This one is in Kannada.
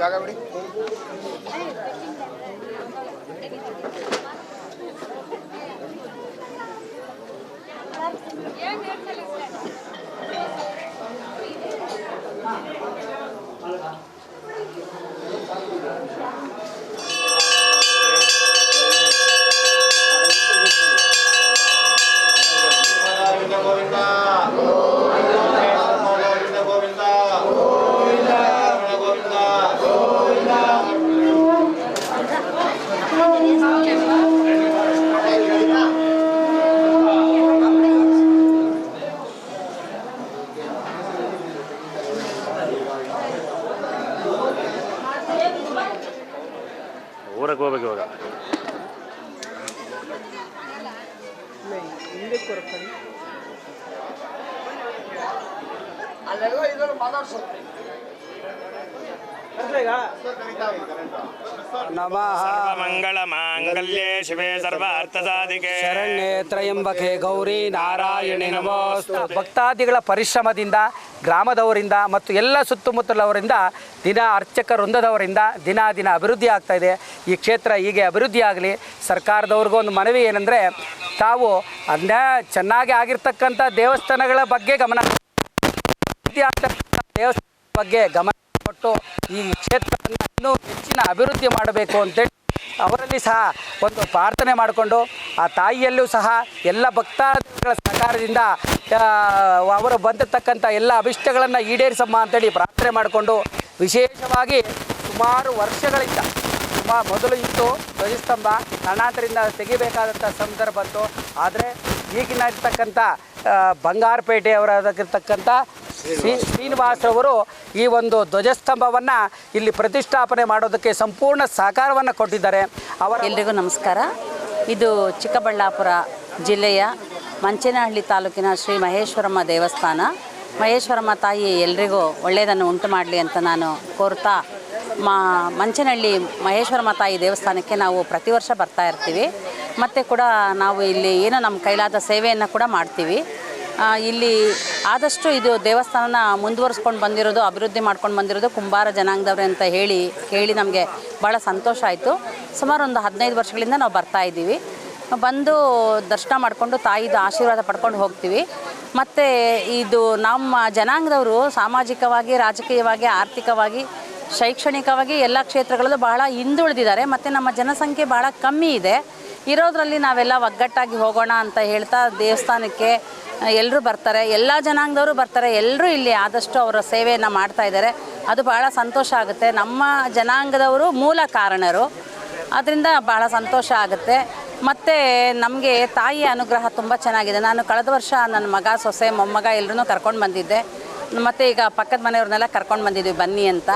ಜಾಗ ಬಿಡಿ ಗೋವಿಂದ ಊರಿಗೆ ಹೋಗ್ಬೇಕು ಇವಾಗ. ನಮಃ. ಮಂಗಳ ಮಾಂಗಲ್ಯೇ ಶಿವೇ ಸರ್ವಾರ್ಥ ಸಾಧಿಕೆ. ಶರಣ್ಯೇ ತ್ರಯಂಬಕೆ ಗೌರಿ ನಾರಾಯಣಿ ನಮೋಸ್ತು. ಭಕ್ತಾದಿಗಳ ಪರಿಶ್ರಮದಿಂದ ಗ್ರಾಮದವರಿಂದ ಮತ್ತು ಎಲ್ಲ ಸುತ್ತಮುತ್ತಲವರಿಂದ ದಿನ ಅರ್ಚಕ ವೃಂದದವರಿಂದ ದಿನ ದಿನ ಅಭಿವೃದ್ಧಿ ಇದೆ. ಈ ಕ್ಷೇತ್ರ ಹೀಗೆ ಅಭಿವೃದ್ಧಿ ಆಗಲಿ. ಸರ್ಕಾರದವ್ರಿಗೂ ಒಂದು ಮನವಿ ಏನಂದರೆ ತಾವು ಅದನ್ನ ಚೆನ್ನಾಗಿ ಆಗಿರ್ತಕ್ಕಂಥ ದೇವಸ್ಥಾನಗಳ ಬಗ್ಗೆ ಗಮನ ದೇವಸ್ಥಾನದ ಬಗ್ಗೆ ಗಮನ ಕೊಟ್ಟು ಈ ಕ್ಷೇತ್ರವನ್ನು ಇನ್ನೂ ಹೆಚ್ಚಿನ ಅಭಿವೃದ್ಧಿ ಮಾಡಬೇಕು ಅಂತೇಳಿ ಅವರಲ್ಲಿ ಸಹ ಒಂದು ಪ್ರಾರ್ಥನೆ ಮಾಡಿಕೊಂಡು, ಆ ತಾಯಿಯಲ್ಲೂ ಸಹ ಎಲ್ಲ ಭಕ್ತಾದಿಗಳ ಸಹಕಾರದಿಂದ ಅವರು ಬಂದಿರತಕ್ಕಂಥ ಎಲ್ಲ ಅಭಿಷ್ಟಗಳನ್ನು ಈಡೇರಿಸಮ್ಮ ಅಂತೇಳಿ ಪ್ರಾರ್ಥನೆ ಮಾಡಿಕೊಂಡು ವಿಶೇಷವಾಗಿ ಸುಮಾರು ವರ್ಷಗಳಿಂದ ತುಂಬ ಮೊದಲು ಇತ್ತು ಧ್ವಜಸ್ತಂಭ. ಕಾರಣಾಂತರಿಂದ ತೆಗಿಬೇಕಾದಂಥ ಸಂದರ್ಭ ಬಂತು. ಆದರೆ ಈಗಿನ ಇರ್ತಕ್ಕಂಥ ಬಂಗಾರಪೇಟೆಯವರಾಗಿರ್ತಕ್ಕಂಥ ಶ್ರೀ ಶ್ರೀನಿವಾಸರವರು ಈ ಒಂದು ಧ್ವಜಸ್ತಂಭವನ್ನು ಇಲ್ಲಿ ಪ್ರತಿಷ್ಠಾಪನೆ ಮಾಡೋದಕ್ಕೆ ಸಂಪೂರ್ಣ ಸಹಕಾರವನ್ನು ಕೊಟ್ಟಿದ್ದಾರೆ. ಅವರ ಎಲ್ರಿಗೂ ನಮಸ್ಕಾರ. ಇದು ಚಿಕ್ಕಬಳ್ಳಾಪುರ ಜಿಲ್ಲೆಯ ಮಂಚೇನಹಳ್ಳಿ ತಾಲೂಕಿನ ಶ್ರೀ ಮಹೇಶ್ವರಮ್ಮ ದೇವಸ್ಥಾನ. ಮಹೇಶ್ವರಮ್ಮ ತಾಯಿ ಎಲ್ರಿಗೂ ಒಳ್ಳೆಯದನ್ನು ಉಂಟು ಮಾಡಲಿ ಅಂತ ನಾನು ಕೋರ್ತಾ, ಮಾ ಮಂಚನಹಳ್ಳಿ ಮಹೇಶ್ವರಮ್ಮ ತಾಯಿ ದೇವಸ್ಥಾನಕ್ಕೆ ನಾವು ಪ್ರತಿ ವರ್ಷ ಬರ್ತಾ ಇರ್ತೀವಿ. ಮತ್ತು ಕೂಡ ನಾವು ಇಲ್ಲಿ ಏನೋ ನಮ್ಮ ಕೈಲಾದ ಸೇವೆಯನ್ನು ಕೂಡ ಮಾಡ್ತೀವಿ. ಇಲ್ಲಿ ಆದಷ್ಟು ಇದು ದೇವಸ್ಥಾನನ ಮುಂದುವರಿಸ್ಕೊಂಡು ಬಂದಿರೋದು, ಅಭಿವೃದ್ಧಿ ಮಾಡ್ಕೊಂಡು ಬಂದಿರೋದು ಕುಂಬಾರ ಜನಾಂಗದವ್ರೆ ಅಂತ ಹೇಳಿ, ಕೇಳಿ ನಮಗೆ ಭಾಳ ಸಂತೋಷ ಆಯಿತು. ಸುಮಾರು ಒಂದು ಹದಿನೈದು ವರ್ಷಗಳಿಂದ ನಾವು ಬರ್ತಾ ಇದ್ದೀವಿ. ಬಂದು ದರ್ಶನ ಮಾಡಿಕೊಂಡು ತಾಯಿದು ಆಶೀರ್ವಾದ ಪಡ್ಕೊಂಡು ಹೋಗ್ತೀವಿ. ಮತ್ತು ಇದು ನಮ್ಮ ಜನಾಂಗದವರು ಸಾಮಾಜಿಕವಾಗಿ, ರಾಜಕೀಯವಾಗಿ, ಆರ್ಥಿಕವಾಗಿ, ಶೈಕ್ಷಣಿಕವಾಗಿ ಎಲ್ಲ ಕ್ಷೇತ್ರಗಳಲ್ಲೂ ಬಹಳ ಹಿಂದುಳಿದಿದ್ದಾರೆ. ಮತ್ತು ನಮ್ಮ ಜನಸಂಖ್ಯೆ ಭಾಳ ಕಮ್ಮಿ ಇದೆ. ಇರೋದರಲ್ಲಿ ನಾವೆಲ್ಲ ಒಗ್ಗಟ್ಟಾಗಿ ಹೋಗೋಣ ಅಂತ ಹೇಳ್ತಾ ದೇವಸ್ಥಾನಕ್ಕೆ ಎಲ್ಲರೂ ಬರ್ತಾರೆ. ಎಲ್ಲ ಜನಾಂಗದವರು ಬರ್ತಾರೆ. ಎಲ್ಲರೂ ಇಲ್ಲಿ ಆದಷ್ಟು ಅವರ ಸೇವೆಯನ್ನು ಮಾಡ್ತಾ ಇದ್ದಾರೆ. ಅದು ಭಾಳ ಸಂತೋಷ ಆಗುತ್ತೆ. ನಮ್ಮ ಜನಾಂಗದವರು ಮೂಲ ಕಾರಣರು. ಅದರಿಂದ ಭಾಳ ಸಂತೋಷ ಆಗುತ್ತೆ. ಮತ್ತು ನಮಗೆ ತಾಯಿಯ ಅನುಗ್ರಹ ತುಂಬ ಚೆನ್ನಾಗಿದೆ. ನಾನು ಕಳೆದ ವರ್ಷ ನನ್ನ ಮಗ, ಸೊಸೆ, ಮೊಮ್ಮಗ ಎಲ್ಲರೂ ಕರ್ಕೊಂಡು ಬಂದಿದ್ದೆ. ಮತ್ತು ಈಗ ಪಕ್ಕದ ಮನೆಯವ್ರನ್ನೆಲ್ಲ ಕರ್ಕೊಂಡು ಬಂದಿದ್ವಿ ಬನ್ನಿ ಅಂತ.